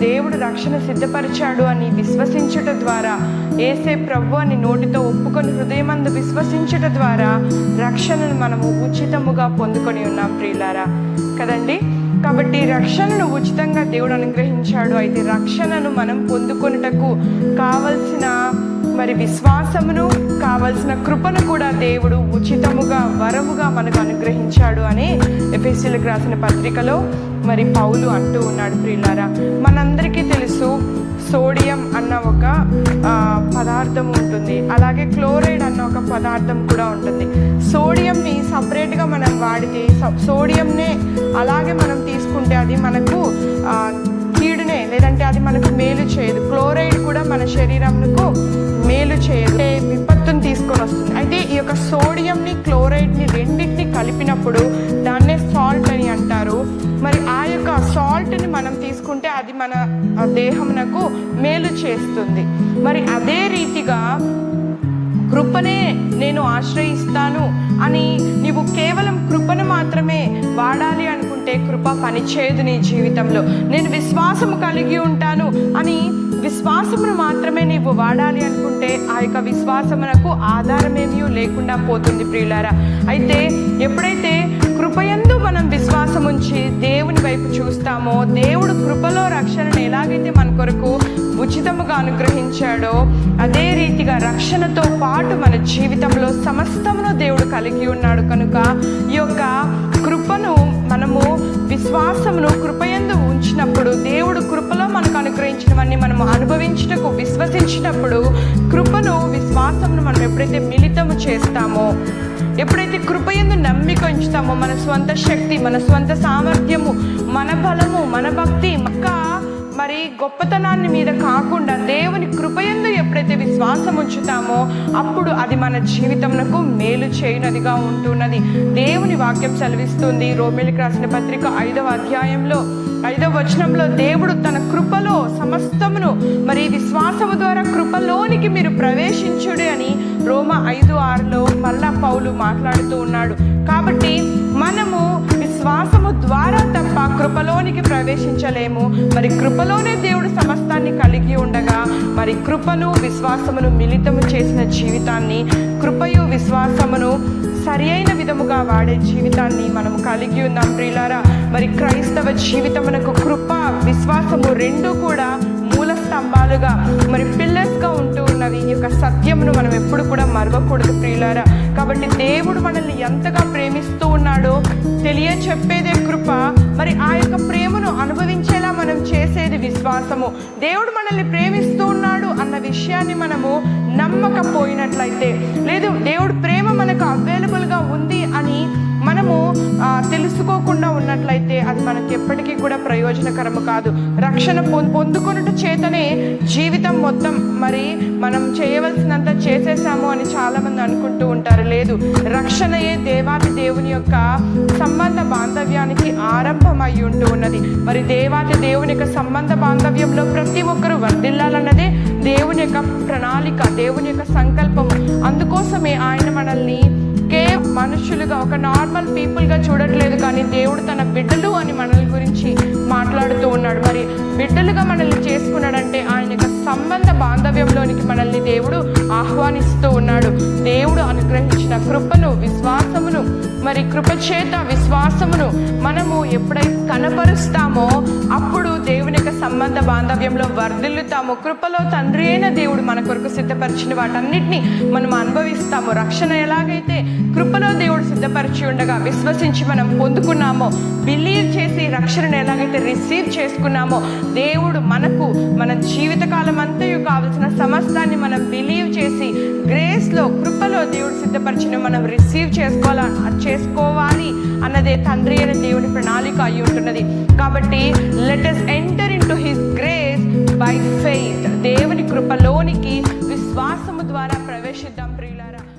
దేవుడు రక్షణ సిద్ధపరిచాడు అని విశ్వసించుట ద్వారా ఏసే ప్రభు అని నోటితో ఒప్పుకొని హృదయమందు విశ్వసించుట ద్వారా రక్షణను మనము ఉచితముగా పొందుకొని ఉన్నాం ప్రియులారా. కదండి? కాబట్టి రక్షణను ఉచితంగా దేవుడు అనుగ్రహించాడు. అయితే రక్షణను మనం పొందుకొనుటకు కావలసిన మరి విశ్వాసమును కావలసిన కృపను కూడా దేవుడు ఉచితముగా వరముగా మనకు అనుగ్రహించాడు అని ఎఫ్ఎస్సీలకు రాసిన పత్రికలో మరి పౌలు అంటూ ఉన్నాడు ప్రియులారా. మనందరికీ తెలుసు సోడియం అన్న ఒక పదార్థం ఉంటుంది. అలాగే క్లోరైడ్ అన్న ఒక పదార్థం కూడా ఉంటుంది. సోడియంని సపరేట్గా మనం వాడితే సోడియంనే అలాగే మనం తీసుకుంటే అది మనకు కీడునే లేదంటే అది మనకు మేలు చేయదు. క్లోరైడ్ కూడా మన శరీరంకు మేలు చేయదు. విపత్తుని తీసుకొని వస్తుంది. అయితే ఈ యొక్క సోడియంని క్లోరైడ్ని రెండింటిని కలిపినప్పుడు దాన్నే సాల్ట్ అని అంటారు. మరి ఆ యొక్క సాల్ట్ని మనం తీసుకుంటే అది మన దేహంనకు దేహమునకు మేలు చేస్తుంది. మరి అదే రీతిగా కృపనే నేను ఆశ్రయిస్తాను అని నీవు కేవలం కృపను మాత్రమే వాడాలి అనుకుంటే కృప పనిచేయదు నీ జీవితంలో. నేను విశ్వాసము కలిగి ఉంటాను అని విశ్వాసమును మాత్రమే నీవు వాడాలి అనుకుంటే ఆ యొక్క విశ్వాసమునకు ఆధారమేమీ లేకుండా పోతుంది ప్రియులారా. అయితే ఎప్పుడైతే కృపయందు మనం విశ్వాసం ఉంచి దేవుని వైపు చూస్తామో దేవుడు కృపలో రక్షణను ఎలాగైతే మన కొరకు ఉచితముగా అనుగ్రహించాడో అదే రీతిగా రక్షణతో పాటు మన జీవితంలో సమస్తమును దేవుడు కలిగి ఉన్నాడు కనుక ఈ యొక్క కృపను మనము విశ్వాసమును కృపయందు ఉంచినప్పుడు దేవుడు కృపలో మనకు అనుగ్రహించినవన్నీ మనము అనుభవించుటకు విశ్వసించినప్పుడు కృపను విశ్వాసమును మనం ఎప్పుడైతే మిళితము చేస్తామో ఎప్పుడైతే కృపయందు నమ్మిక ఉంచుతామో మన స్వంత శక్తి మన స్వంత సామర్థ్యము మన బలము మన భక్తి మక్క మరి గొప్పతనాన్ని మీద కాకుండా దేవుని కృపయందు ఎప్పుడైతే విశ్వాసం ఉంచుతామో అప్పుడు అది మన జీవితమునకు మేలు చేయనదిగా ఉంటున్నది. దేవుని వాక్యం సెలవిస్తుంది రోమిలికి రాసిన పత్రిక ఐదవ అధ్యాయంలో. ఐదవ వచనంలో దేవుడు తన కృపలో సమస్తమును మరి విశ్వాసము ద్వారా కృపలోనికి మీరు ప్రవేశించుడు అని రోమ ఐదు ఆరులో మళ్ళా పౌలు మాట్లాడుతూ ఉన్నాడు. కాబట్టి విశ్వాసము ద్వారా తప్ప కృపలోనికి ప్రవేశించలేము. మరి కృపలోనే దేవుడు సమస్తాన్ని కలిగి ఉండగా మరి కృపను విశ్వాసమును మిళితము చేసిన జీవితాన్ని కృపయు విశ్వాసమును సరి అయిన విధముగా వాడే జీవితాన్ని మనం కలిగి ఉన్నాం ప్రియులారా. మరి క్రైస్తవ జీవితమునకు కృప విశ్వాసము రెండు కూడా మూల స్తంభాలుగా మరి పిల్లర్స్గా ఉంటూ యొక్క సత్యమును మనం ఎప్పుడు కూడా మరవకూడదు ప్రియులారా. కాబట్టి దేవుడు మనల్ని ఎంతగా ప్రేమిస్తూ ఉన్నాడో తెలియ చెప్పేదే కృప. మరి ఆ యొక్క ప్రేమను అనుభవించేలా మనం చేసేది విశ్వాసము. దేవుడు మనల్ని ప్రేమిస్తూ ఉన్నాడు అన్న విషయాన్ని మనము నమ్మకపోయినట్లయితే. లేదు దేవుడు ప్రేమ మనకు అవైలబుల్గా ఉంది అని మనము తెలుసుకోకుండా ఉన్నట్లయితే అది మనకి ఎప్పటికీ కూడా ప్రయోజనకరము కాదు. రక్షణ పొం- పొందుకొనుట చేతనే జీవితం మొత్తం మరి మనం చేయవలసినంత చేసేసాము అని చాలామంది అనుకుంటూ ఉంటారు. లేదు రక్షణయే దేవాది దేవుని యొక్క సంబంధ బాంధవ్యానికి ఆరంభం అయి ఉంటూ ఉన్నది. మరి దేవాది దేవుని యొక్క సంబంధ బాంధవ్యంలో ప్రతి ఒక్కరూ వర్దిల్లాలన్నదే దేవుని యొక్క ప్రణాళిక దేవుని యొక్క సంకల్పము అందుకోసమే ఆయన మనల్ని కే మనుషులుగా ఒక నార్మల్ పీపుల్గా చూడట్లేదు కానీ దేవుడు తన బిడ్డలు అని మనల్ని గురించి మాట్లాడుతూ ఉన్నాడు. మరి బిడ్డలుగా మనల్ని చేసుకున్నాడంటే ఆయన యొక్క సంబంధ బాంధవ్యంలోనికి మనల్ని దేవుడు ఆహ్వానిస్తూ ఉన్నాడు. దేవుడు అనుగ్రహించిన కృపను విశ్వాసమును మరి కృపచేత విశ్వాసమును మనము ఎప్పుడైతే కనపరుస్తామో అప్పుడు సంబంధ బాంధవ్యంలో వర్ధిల్లుతాము. కృపలో తండ్రి అయిన దేవుడు మన కొరకు సిద్ధపరిచిన వాటన్నిటిని మనం అనుభవిస్తాము. రక్షణ ఎలాగైతే కృపలో దేవుడు సిద్ధపరిచి ఉండగా విశ్వసించి మనం పొందుకున్నామో బిలీవ్ చేసి రక్షణను ఎలాగైతే రిసీవ్ చేసుకున్నామో దేవుడు మనకు మన జీవితకాలం అంతయు కావలసిన సమస్తాన్ని మనం బిలీవ్ చేసి గ్రేస్లో కృపలో దేవుడు సిద్ధపరిచిన మనం రిసీవ్ చేసుకోవాలా చేసుకోవాలి అన్నదే తండ్రి అయిన దేవుడి ప్రణాళిక అయి ఉంటున్నది. కాబట్టి let enter to his grace by faith దేవుని కృపలోనికి విశ్వాసము ద్వారా ప్రవేశిద్దాం.